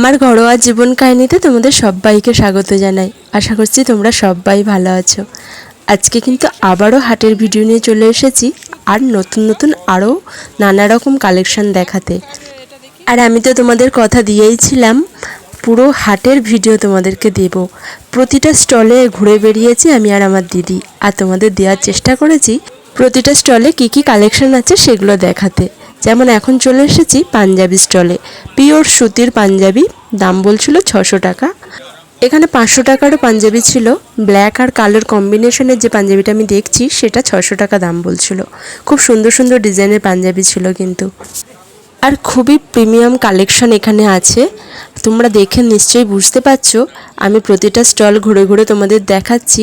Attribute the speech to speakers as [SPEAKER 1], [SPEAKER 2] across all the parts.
[SPEAKER 1] আমার ঘরোয়া জীবন কাহিনীতে তোমাদের সবাইকে স্বাগত জানাই। আশা করছি তোমরা সবাই ভালো আছো। আজকে কিন্তু আবারও হাটের ভিডিও নিয়ে চলে এসেছি আর নতুন নতুন আরও নানা রকম কালেকশন দেখাতে। আর আমি তো তোমাদের কথা দিয়েইছিলাম পুরো হাটের ভিডিও তোমাদেরকে দেব। প্রতিটা স্টলে ঘুরে বেরিয়েছি আমি আর আমার দিদি। আর তোমাদের দেওয়ার চেষ্টা করেছি প্রতিটা স্টলে কি কি কালেকশন আছে সেগুলো দেখাতে। যেমন এখন চলে এসেছি পাঞ্জাবি স্টলে। পিওর সুতির পাঞ্জাবি, দাম বলছিল ছশো টাকা। এখানে পাঁচশো টাকারও পাঞ্জাবি ছিল। ব্ল্যাক আর কালোর কম্বিনেশনের যে পাঞ্জাবিটা আমি দেখছি, সেটা ছশো টাকা দাম বলছিল। খুব সুন্দর সুন্দর ডিজাইনের পাঞ্জাবি ছিল কিন্তু। আর খুবই প্রিমিয়াম কালেকশন এখানে আছে। তোমরা দেখে নিশ্চয়ই বুঝতে পারছ। আমি প্রতিটা স্টল ঘুরে ঘুরে তোমাদের দেখাচ্ছি।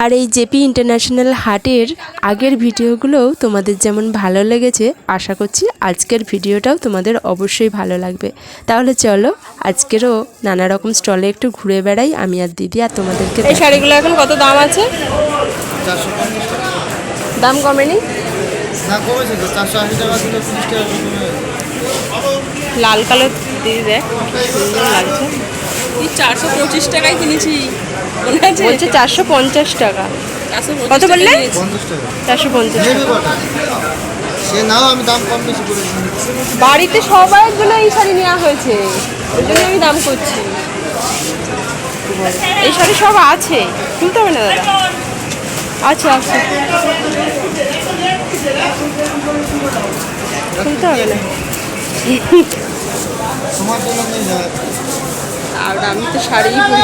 [SPEAKER 1] আর এই জেপি ইন্টারন্যাশনাল হাটের আগের ভিডিওগুলোও তোমাদের যেমন ভালো লেগেছে আশা করছি আজকের ভিডিওটাও তোমাদের অবশ্যই ভালো লাগবে। তাহলে চলো আজকেরও নানা রকম স্টলে একটু ঘুরে বেড়াই আমি আর দিদি আর তোমাদেরকে
[SPEAKER 2] এই শাড়িগুলো এখন কত দাম আছে? দাম কমেনি। লাল কালার দিদি দেখ সুন্দর লাগছে।
[SPEAKER 3] চারশো পঁচিশ টাকায় কিনেছি।
[SPEAKER 2] বলছে চারশো পঞ্চাশ টাকা। কত বললে? চারশো পঞ্চাশ
[SPEAKER 4] নেবে
[SPEAKER 2] টাকা।
[SPEAKER 4] কটা? সে নাও আমি দাম কম বেশি করে দিচ্ছি।
[SPEAKER 2] বাড়িতে সবাইগুলো এই শাড়ি নেওয়া হয়েছে। ওই জন্য আমি দাম করছি। এই শাড়ি সব আছে। তুলতে হবে না দাদা? আচ্ছা আচ্ছা তুলতে হবে না। আর আমি তো শাড়িই পরি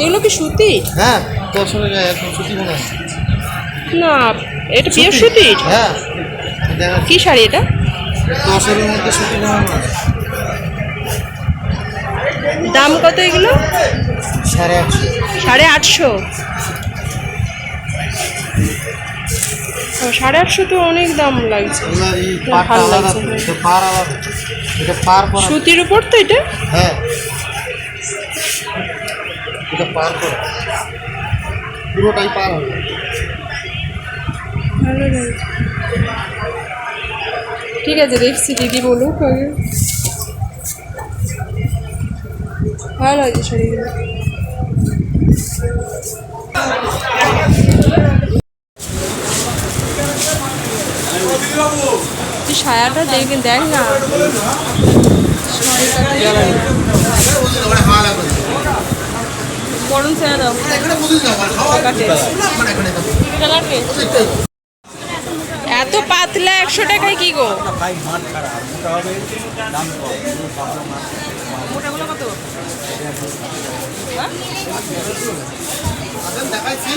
[SPEAKER 2] এগুলো কি সুতি?
[SPEAKER 4] হ্যাঁ দশশো টাকা একদম সুতি মনে হয়
[SPEAKER 2] না এটা পিওর সুতির
[SPEAKER 4] হ্যাঁ। দেখা।
[SPEAKER 2] কি শাড়ি এটা?
[SPEAKER 4] দশের মধ্যে সুতি মনে হয়
[SPEAKER 2] দাম কত এগুলো?
[SPEAKER 4] সাড়ে আটশো।
[SPEAKER 2] সাড়ে আটশো। সাড়ে আটশো তো অনেক দাম লাগছে। ভালো লাগছে। সুতির উপর তো এটা?
[SPEAKER 4] হ্যাঁ। এটা পার করা। পুরোটাই পার হবে।
[SPEAKER 2] ঠিক আছে দেখছি দিদি বলুক আগে। ভালো লাগছে শাড়িগুলো সায়াটা দেখ দেখ না। এত পাতলা একশো টাকায় কি গো?
[SPEAKER 3] মোটাগুলো কত কি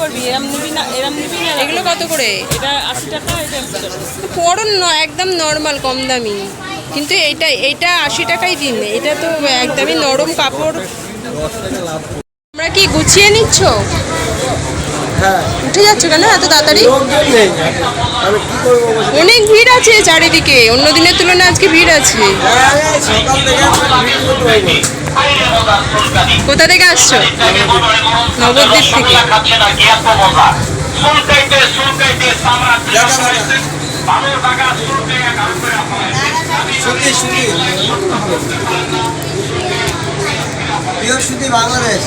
[SPEAKER 3] করবি? এরম নিবি না এরম নিবি না।
[SPEAKER 2] এগুলো কত করে?
[SPEAKER 3] এটা আশি টাকা এটা একশো না
[SPEAKER 2] পরন ন একদম নর্মাল কম দামি। কিন্তু এইটা এইটা আশি টাকাই দিন। এটা তো একদমই নরম কাপড়। আমরা কি গুছিয়ে নিচ্ছ? উঠে যাচ্ছ কেন এত তাড়াতাড়ি? অনেক ভিড় আছে চারিদিকে। অন্য দিনের তুলনায় আজকে ভিড় আছে।
[SPEAKER 4] করব।
[SPEAKER 2] কোথা থেকে আসছো? নবদ্বীপ থেকে।
[SPEAKER 4] বাংলাদেশ।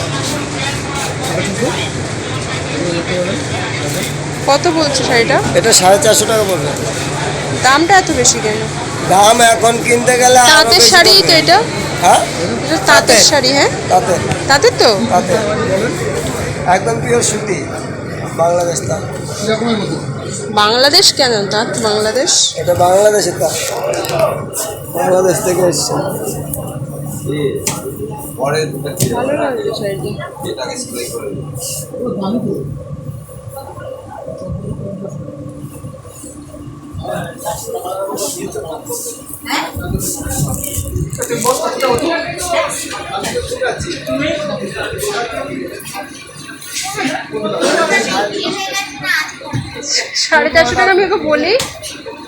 [SPEAKER 2] কত বলছো শাড়িটা
[SPEAKER 4] এটা সাড়ে চারশো টাকা পড়বে
[SPEAKER 2] দামটা এত বেশি কেন?
[SPEAKER 4] দাম এখন কিনতে গেলে
[SPEAKER 2] তাঁতের শাড়ি তো এটা।
[SPEAKER 4] হ্যাঁ?
[SPEAKER 2] এটা তাঁতের
[SPEAKER 4] তাঁতের।
[SPEAKER 2] শাড়ি হ্যাঁ?
[SPEAKER 4] তাতে
[SPEAKER 2] তাঁতের তো?
[SPEAKER 4] তাতে একদম পিওর সুতি। বাংলাদেশ তা
[SPEAKER 2] বাংলাদেশ কেন তাঁত? বাংলাদেশ?
[SPEAKER 4] এটা বাংলাদেশের তা বাংলাদেশ থেকে এসছে।
[SPEAKER 2] ভালো লাগছে শাড়িটা। সাড়ে চারশো টাকা আমি ওকে বলি।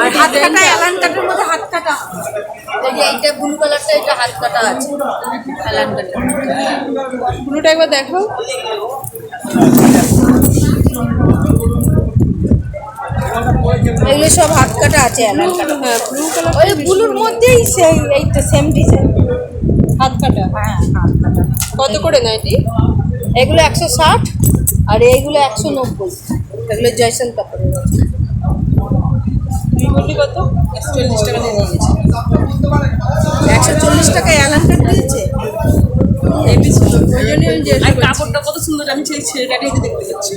[SPEAKER 5] আর হাত কাটা অ্যালান কাটার মধ্যে হাত কাটা। এই যে এইটা ব্লু কালারটা এটা হাত কাটা আছে। অ্যালান কাটা।
[SPEAKER 2] ব্লুটা একবার দেখো।
[SPEAKER 5] এগুলো সব হাত কাটা আছে অ্যালান কাটা।
[SPEAKER 2] হ্যাঁ ব্লু কালার
[SPEAKER 5] ওই ব্লুর মধ্যেই সেই এই তো সেম ডিজাইন
[SPEAKER 2] হাত কাটা?
[SPEAKER 5] হ্যাঁ হাত কাটা।
[SPEAKER 2] কত করে নাইটি?
[SPEAKER 5] এগুলো একশো ষাট আর এইগুলো একশো নব্বই। এগুলো জয়সন কাপড়ের
[SPEAKER 2] কত? একশো চল্লিশ
[SPEAKER 5] টাকায় অ্যালান কাট দিয়েছে।
[SPEAKER 3] কাপড়টা কত সুন্দর আমি সেই ছেলেটাকে দেখতে পাচ্ছি।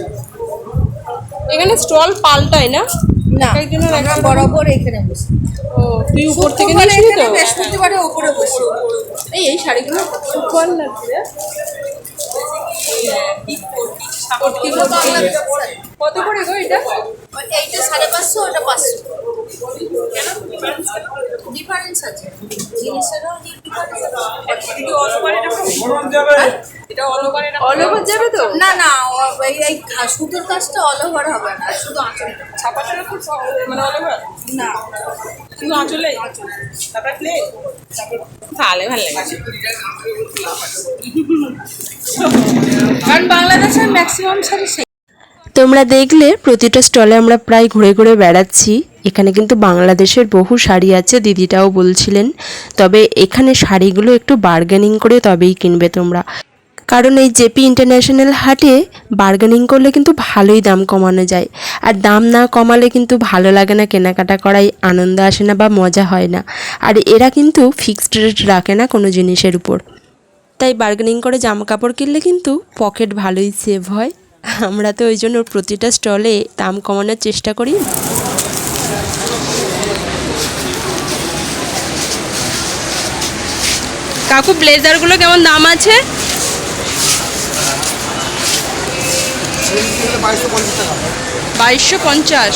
[SPEAKER 2] এখানে স্টল পাল্টায় না?
[SPEAKER 5] না আমরা
[SPEAKER 2] একটা-
[SPEAKER 5] বরাবর এখানে বসি।
[SPEAKER 2] ও তুই উপর থেকে তো?
[SPEAKER 5] বৃহস্পতিবারে বসি।
[SPEAKER 2] এই এই শাড়িগুলো? খুব ভালো লাগছে রে। কত করে গো এটা?
[SPEAKER 5] এইটা সাড়ে পাঁচশো ওটা পাঁচশো। ডিফারেন্স আছে। জিনিসেরও ডিফারেন্স
[SPEAKER 3] এটা অল ওভার
[SPEAKER 2] অল ওভার যাবে। তো?
[SPEAKER 5] না না এই এই সুতোর কাজটা অল ওভার হবে না শুধু আঁচল।
[SPEAKER 3] ছাপাটার উপর মানে অল ওভার
[SPEAKER 5] না।
[SPEAKER 3] শুধু আঁচলে? তারপরে প্লেন তাহলে ভালো লাগে। কারণ বাংলাদেশের ম্যাক্সিমাম শাড়ি সেই
[SPEAKER 1] তোমরা দেখলে প্রতিটা স্টলে আমরা প্রায় ঘুরে ঘুরে বেড়াচ্ছি। এখানে কিন্তু বাংলাদেশের বহু শাড়ি আছে, দিদিটাও বলছিলেন। তবে এখানে শাড়িগুলো একটু বার্গেনিং করে তবেই কিনবে তোমরা। কারণ এই জেপি ইন্টারন্যাশনাল হাটে বার্গেনিং করলে কিন্তু ভালোই দাম কমানো যায়। আর দাম না কমালে কিন্তু ভালো লাগে না, কেনাকাটা করাই আনন্দ আসে না বা মজা হয় না। আর এরা কিন্তু ফিক্সড রেট রাখে না কোনো জিনিসের উপর। তাই বার্গেনিং করে জামা কাপড় কিনলে কিন্তু পকেট ভালোই সেভ হয়। আমরা তো ওই জন্য প্রতিটা স্টলে দাম কমানোর চেষ্টা করি।
[SPEAKER 2] কাকু, ব্লেজারগুলো কেমন দাম আছে?
[SPEAKER 4] বাইশশো পঞ্চাশ।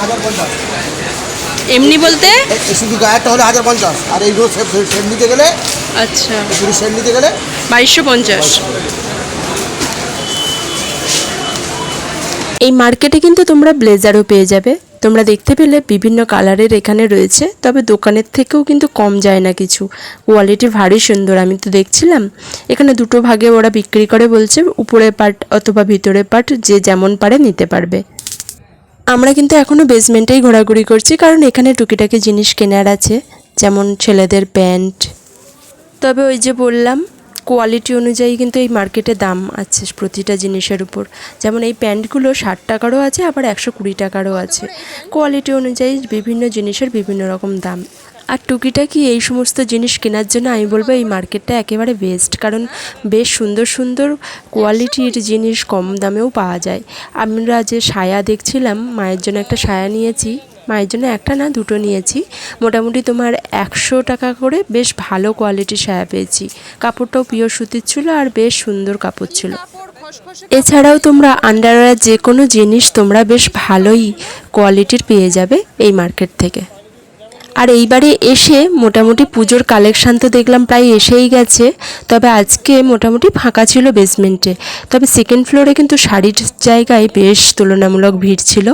[SPEAKER 4] হাজার পঞ্চাশ
[SPEAKER 2] এমনি বলতে?
[SPEAKER 4] শুধু গায়েরটা হলে হাজার পঞ্চাশ। আর এই রোজ সেট নিতে গেলে
[SPEAKER 2] আচ্ছা।
[SPEAKER 4] শুধু সেট নিতে গেলে
[SPEAKER 2] বাইশশো পঞ্চাশ।
[SPEAKER 1] এই মার্কেটে কিন্তু তোমরা ব্লেজারও পেয়ে যাবে। তোমরা দেখতে পেলে বিভিন্ন কালারের এখানে রয়েছে তবে দোকানের থেকেও কিন্তু কম যায় না কিছু। কোয়ালিটি ভারী সুন্দর আমি তো দেখছিলাম। এখানে দুটো ভাগে ওরা বিক্রি করে বলছে উপরের পার্ট অথবা ভিতরের পার্ট যে যেমন পারে নিতে পারবে। আমরা কিন্তু এখনও বেসমেন্টেই ঘোরাঘুরি করছি, কারণ এখানে টুকিটাকি জিনিস কেনার আছে, যেমন ছেলেদের প্যান্ট। তবে ওই যে বললাম কোয়ালিটি অনুযায়ী কিন্তু এই মার্কেটে দাম আছে প্রতিটা জিনিসের উপর। যেমন এই প্যান্টগুলো ষাট টাকারও আছে, আবার একশো কুড়ি টাকারও আছে। কোয়ালিটি অনুযায়ী বিভিন্ন জিনিসের বিভিন্ন রকম দাম। আর টুকিটাকি এই সমস্ত জিনিস কেনার জন্য আমি বলব এই মার্কেটটা একেবারে বেস্ট কারণ বেশ সুন্দর সুন্দর কোয়ালিটির জিনিস কম দামেও পাওয়া যায়। আমরা যে সায়া দেখছিলাম, মায়ের জন্য একটা সায়া নিয়েছি, মায়ের জন্য একটা না, দুটো নিয়েছি। মোটামুটি তোমার একশো টাকা করে বেশ ভালো কোয়ালিটির সায়া পেয়েছি। কাপড়টাও পিওর সুতির ছিল আর বেশ সুন্দর কাপড় ছিল। এছাড়াও তোমরা আন্ডারওয়্যার যে কোনো জিনিস তোমরা বেশ ভালোই কোয়ালিটির পেয়ে যাবে এই মার্কেট থেকে। আর এইবারে এসে মোটামুটি পুজোর কালেকশান তো দেখলাম প্রায় এসেই গেছে। তবে আজকে মোটামুটি ফাঁকা ছিল বেসমেন্টে তবে সেকেন্ড ফ্লোরে কিন্তু শাড়ির জায়গায় বেশ তুলনামূলক ভিড় ছিল।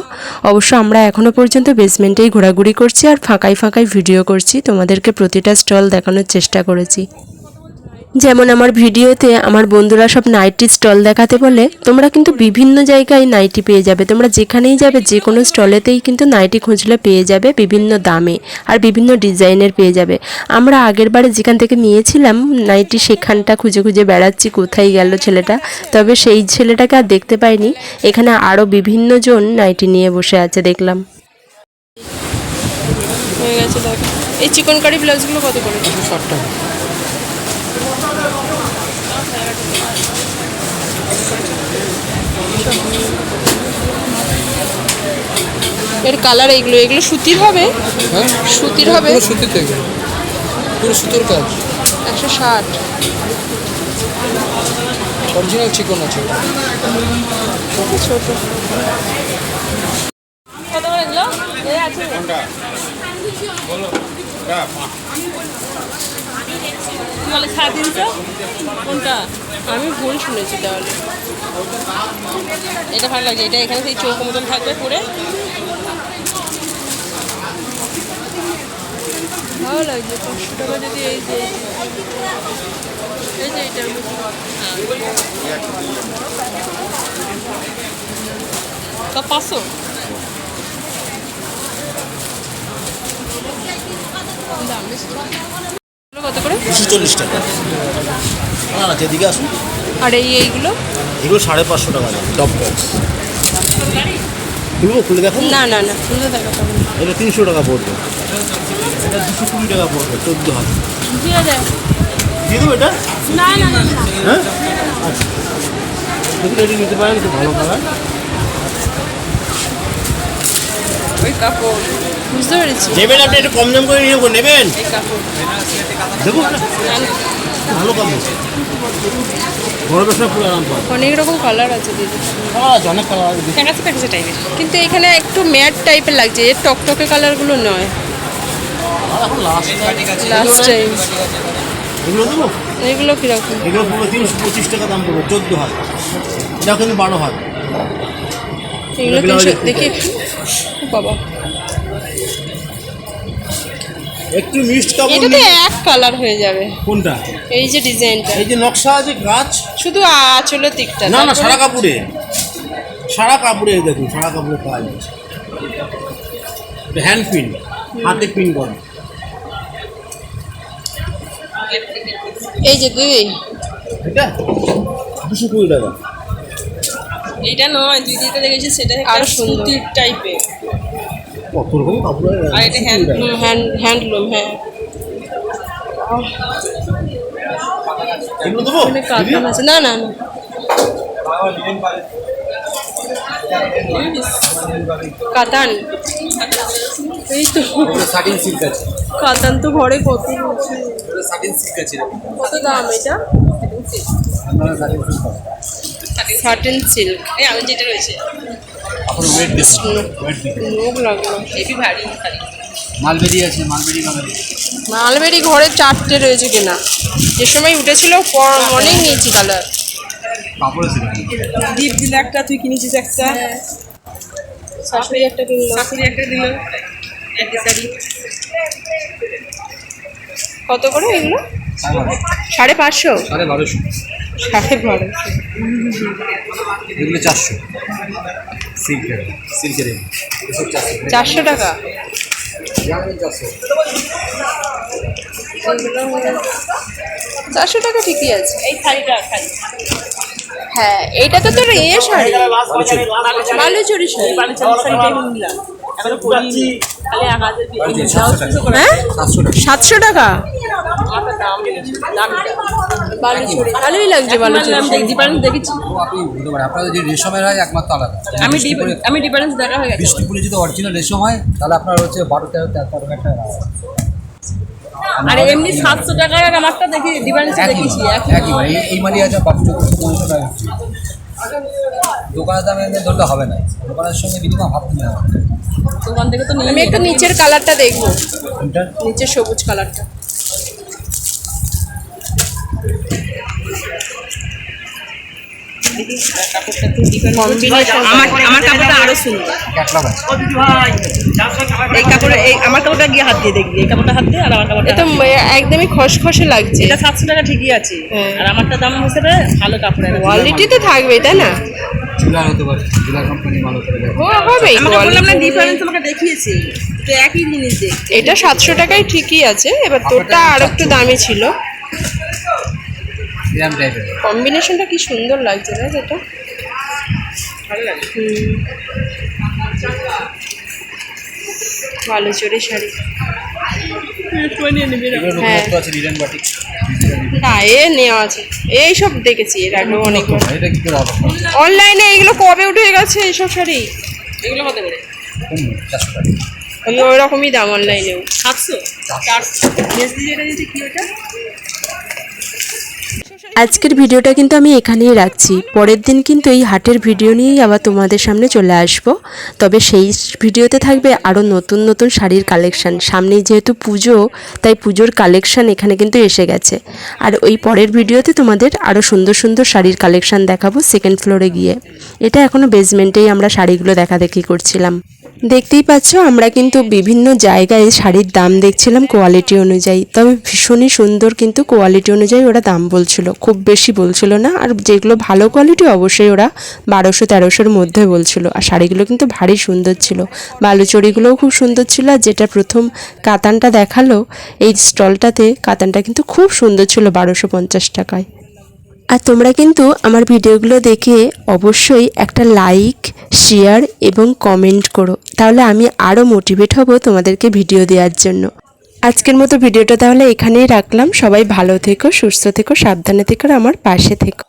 [SPEAKER 1] অবশ্য আমরা এখনও পর্যন্ত বেসমেন্টেই ঘোরাঘুরি করছি আর ফাঁকায় ফাঁকায় ভিডিও করছি। তোমাদেরকে প্রতিটা স্টল দেখানোর চেষ্টা করেছি। যেমন আমার ভিডিওতে আমার বন্ধুরা সব নাইটি স্টল দেখাতে বলে তোমরা কিন্তু বিভিন্ন জায়গায় নাইটি পেয়ে যাবে। তোমরা যেখানেই যাবে যে কোনো স্টলেতেই কিন্তু নাইটি খুঁজলে পেয়ে যাবে বিভিন্ন দামে আর বিভিন্ন ডিজাইনের পেয়ে যাবে। আমরা আগের বারে যেখান থেকে নিয়েছিলাম নাইটি সেখানটা খুঁজে খুঁজে বেড়াচ্ছি কোথায় গেল ছেলেটা? তবে সেই ছেলেটাকে আর দেখতে পাইনি। এখানে আরও বিভিন্ন জন নাইটি নিয়ে বসে আছে দেখলাম।
[SPEAKER 2] হয়ে গেছে দেখ। এই চিকন কারি ব্লাউজগুলো কত করে?
[SPEAKER 4] ষাট টাকা।
[SPEAKER 2] এর কালার এগুলো এগুলো সুতির হবে?
[SPEAKER 6] হ্যাঁ।
[SPEAKER 2] সুতির হবে?
[SPEAKER 6] পুরো সুতির থেকে। পুরো সুতোর কাজ।
[SPEAKER 2] একশো ষাট।
[SPEAKER 6] অরিজিনাল চিকন আছে।
[SPEAKER 2] ছোট।
[SPEAKER 3] কত বলে সাড়ে তিনশো কোনটা?
[SPEAKER 2] আমি ভুল শুনেছি তাহলে।
[SPEAKER 3] এটা ভালো লাগছে এটা এখানে সেই চৌকো মতন থাকবে পরে।
[SPEAKER 2] ভালো লাগছে পাঁচশো টাকা যদি এই যে এই যে এইটার মধ্যে
[SPEAKER 3] পাঁচশো?
[SPEAKER 2] দাম বেশি।
[SPEAKER 7] দুশো চল্লিশ টাকা। না না যেদিকে আসুন।
[SPEAKER 2] আর এই এইগুলো?
[SPEAKER 7] এগুলো সাড়ে পাঁচশো টাকা দাম টপ বক্স। খুলবো খুলে দেখুন
[SPEAKER 2] না না না সুন্দর দেখা
[SPEAKER 7] এটা তিনশো টাকা পড়বে। এটা দুশো কুড়ি টাকা পড়বে চোদ্দ হাজার
[SPEAKER 3] দিয়ে
[SPEAKER 7] দেবো এটা?
[SPEAKER 3] না না না
[SPEAKER 7] হ্যাঁ? আচ্ছা। দেখুন এটি নিতে পারেন খুব ভালো কালার
[SPEAKER 2] ওই কাপড়। বুঝতে পেরেছি।
[SPEAKER 7] নেবেন আপনি একটু কম দাম করে নিয়ে নেবেন? না, ভালো কাপড়। গরমের সময় পুরো আরাম পায়
[SPEAKER 2] অনেক রকম কালার আছে দিদি।
[SPEAKER 7] অনেক কালার আছে
[SPEAKER 3] প্যাকাসে প্যাকাসে টাইপের
[SPEAKER 2] কিন্তু এখানে একটু ম্যাট টাইপের লাগছে এর টকটকে কালারগুলো নয়।
[SPEAKER 7] লাস্ট
[SPEAKER 2] টাইম
[SPEAKER 7] এগুলো দেবো?
[SPEAKER 2] এগুলো কীরকম?
[SPEAKER 7] এগুলো পুরো তিনশো পঁচিশ টাকা দাম পড়বে চোদ্দ হাজার এটা কিন্তু বারো হাজার
[SPEAKER 2] এগুলো তিনশো দেখি বাবা।
[SPEAKER 7] একটু মিক্সড কাপড়
[SPEAKER 2] এটাতে
[SPEAKER 7] নিয়ে-
[SPEAKER 2] এক কালার হয়ে যাবে।
[SPEAKER 7] কোনটা?
[SPEAKER 2] এই যে ডিজাইনটা।
[SPEAKER 7] এই যে নকশা আছে গাছ?
[SPEAKER 2] শুধু আঁচলের দিকটা
[SPEAKER 7] না না সারা কাপড়ে। সারা কাপড়ে এই দেখুন সারা কাপড়ে কাজ আছে। হ্যান্ড পিন হাতে পিন করা।
[SPEAKER 2] এই যে দিদি
[SPEAKER 7] এটা? দুশো কুড়ি টাকা।
[SPEAKER 3] এটা নয় তুই যেটা দেখেছিস সেটা
[SPEAKER 2] আরও।
[SPEAKER 3] সুতির টাইপের
[SPEAKER 7] কত রকম কাপড়
[SPEAKER 3] আর এটা
[SPEAKER 7] 200
[SPEAKER 3] hand-
[SPEAKER 7] কুড়ি টাকা।
[SPEAKER 2] হ্যান্ড হ্যান্ডলুম হ্যাঁ না না না। কাতান। এই তো।
[SPEAKER 6] সাটিন সিল্ক আছে।
[SPEAKER 2] কাতান তো ঘরে কত রয়েছে।
[SPEAKER 6] সাটিন সিল্ক আছে।
[SPEAKER 2] কত দাম এটা?
[SPEAKER 6] সাটিন সিল্ক
[SPEAKER 2] সিল্ক
[SPEAKER 3] এই আমি যেটা রয়েছে।
[SPEAKER 7] আপনার ওয়েট দেখুন ওয়েট।
[SPEAKER 6] মালবেরি আছে মালবেরি কালার
[SPEAKER 2] মালবেরি ঘরে চারটে রয়েছে কিনা। যে সময় উঠেছিল পর- অনেক নিয়েছি কালার
[SPEAKER 6] কাপড় আছে
[SPEAKER 3] দীপ দিল একটা তুই কিনেছিস একটা?
[SPEAKER 2] শাশুড়ি একটা কিনলো।
[SPEAKER 3] শাশুড়ি একটা দিল। একটা শাড়ি।
[SPEAKER 2] কত করে এগুলো? সাড়ে পাঁচশো?
[SPEAKER 6] সাড়ে বারোশো।
[SPEAKER 2] সাড়ে বারোশো।
[SPEAKER 6] এগুলো চারশো। সিল্কের সিল্কের চারশো
[SPEAKER 2] টাকা।
[SPEAKER 6] চারশো
[SPEAKER 2] টাকা? ঠিকই আছে।
[SPEAKER 3] এই শাড়িটা শাড়ি।
[SPEAKER 2] হ্যাঁ এইটা তো তোর এ শাড়ি। বালুচুরি। শাড়ি।
[SPEAKER 3] খালি
[SPEAKER 2] হ্যাঁ।
[SPEAKER 6] সাতশো টাকা।
[SPEAKER 2] বালুচুরি ভালোই লাগছে বালুচুরি
[SPEAKER 3] আমি ডিফারেন্স দেখেছি
[SPEAKER 6] আপনাদের যে রেশমের হয় একমাত্র আলাদা
[SPEAKER 3] আমি আমি ডিফারেন্স দেখা হয়ে গেছে।
[SPEAKER 6] বিষ্ণুপুরে যদি অরিজিনাল রেশম হয় তাহলে আপনার হচ্ছে বারো তেরো
[SPEAKER 3] আর এমনি সাতশো টাকার আর আমারটা দেখি ডিফারেন্স দেখেছি একই।
[SPEAKER 6] একই এই- এই মালি আছে বারো টাকা। দোকানের দামে ধরলে হবে না। দোকানের সঙ্গে মিনিমাম হাফ হবে
[SPEAKER 3] দোকান থেকে তো
[SPEAKER 2] আমি একটু নিচের কালারটা দেখব। নিচের সবুজ কালারটা।
[SPEAKER 3] আমার আমার কাপড়টা আরও সুন্দর। এই কাপড়ে এই আমার কাপড়টা গিয়ে হাত দিয়ে দেখবি। এই কাপড়টা হাত দিয়ে আর আমার কাপড়টা
[SPEAKER 2] এটা একদমই খসখসে লাগছে।
[SPEAKER 3] এটা সাতশো টাকা ঠিকই আছে।
[SPEAKER 2] হ্যাঁ।
[SPEAKER 3] আর আমারটা দাম হিসেবে ভালো কাপড়।
[SPEAKER 2] কোয়ালিটি তো থাকবেই তাই না?
[SPEAKER 6] জুলার হতে পারে। জুলার কোম্পানি ভালো করে দেয়।
[SPEAKER 2] ও হবে
[SPEAKER 3] আমাকে বললাম না ডিফারেন্স আমাকে দেখিয়েছি। তো একই জিনিস দেখ
[SPEAKER 2] এটা সাতশো টাকায় ঠিকই আছে। এবার তোরটা আর একটু দামি ছিল।
[SPEAKER 6] এরম টাইপের
[SPEAKER 2] কম্বিনেশনটা কি সুন্দর লাগছে না যেটা
[SPEAKER 3] ভালো লাগে?
[SPEAKER 2] ভালো চড়ি শাড়ি। হ্যাঁ।
[SPEAKER 6] বাটিক।
[SPEAKER 2] না এ নেওয়া আছে। এই সব দেখেছি এর
[SPEAKER 6] এটা
[SPEAKER 2] অনলাইনে এগুলো কবে উঠে গেছে এইসব শাড়ি?
[SPEAKER 3] এগুলো কত করে
[SPEAKER 2] আমি ওই রকমই দাম অনলাইনেও।
[SPEAKER 3] সাতশো? চারশো। যেটা দিয়েছে কি ওটা?
[SPEAKER 1] আজকের ভিডিওটা কিন্তু আমি এখানেই রাখছি। পরের দিন কিন্তু এই হাটের ভিডিও নিয়েই আবার তোমাদের সামনে চলে আসব। তবে সেই ভিডিওতে থাকবে আরও নতুন নতুন শাড়ির কালেকশান। সামনেই যেহেতু পুজো, তাই পুজোর কালেকশান এখানে কিন্তু এসে গেছে। আর ওই পরের ভিডিওতে তোমাদের আরও সুন্দর সুন্দর শাড়ির কালেকশান দেখাবো সেকেন্ড ফ্লোরে গিয়ে। এটা এখনও বেসমেন্টেই আমরা শাড়িগুলো দেখা দেখি করছিলাম। দেখতেই পাচ্ছ, আমরা কিন্তু বিভিন্ন জায়গায় শাড়ির দাম দেখছিলাম কোয়ালিটি অনুযায়ী। তবে ভীষণই সুন্দর কিন্তু কোয়ালিটি অনুযায়ী ওরা দাম বলছিল, খুব বেশি বলছিল না। আর যেগুলো ভালো কোয়ালিটি অবশ্যই ওরা বারোশো তেরোশোর মধ্যে বলছিল। আর শাড়িগুলো কিন্তু ভারী সুন্দর ছিল। বালুচড়িগুলোও খুব সুন্দর ছিল। আর যেটা প্রথম কাতানটা দেখাল, এই স্টলটাতে কাতানটা কিন্তু খুব সুন্দর ছিল বারোশো পঞ্চাশ টাকায়। আর তোমরা কিন্তু আমার ভিডিওগুলো দেখে অবশ্যই একটা লাইক শেয়ার এবং কমেন্ট করো। তাহলে আমি আরও মোটিভেট হব তোমাদেরকে ভিডিও দেওয়ার জন্য। আজকের মতো ভিডিওটা তাহলে এখানেই রাখলাম। সবাই ভালো থেকো, সুস্থ থেকো, সাবধানে থেকো আমার পাশে থেকো।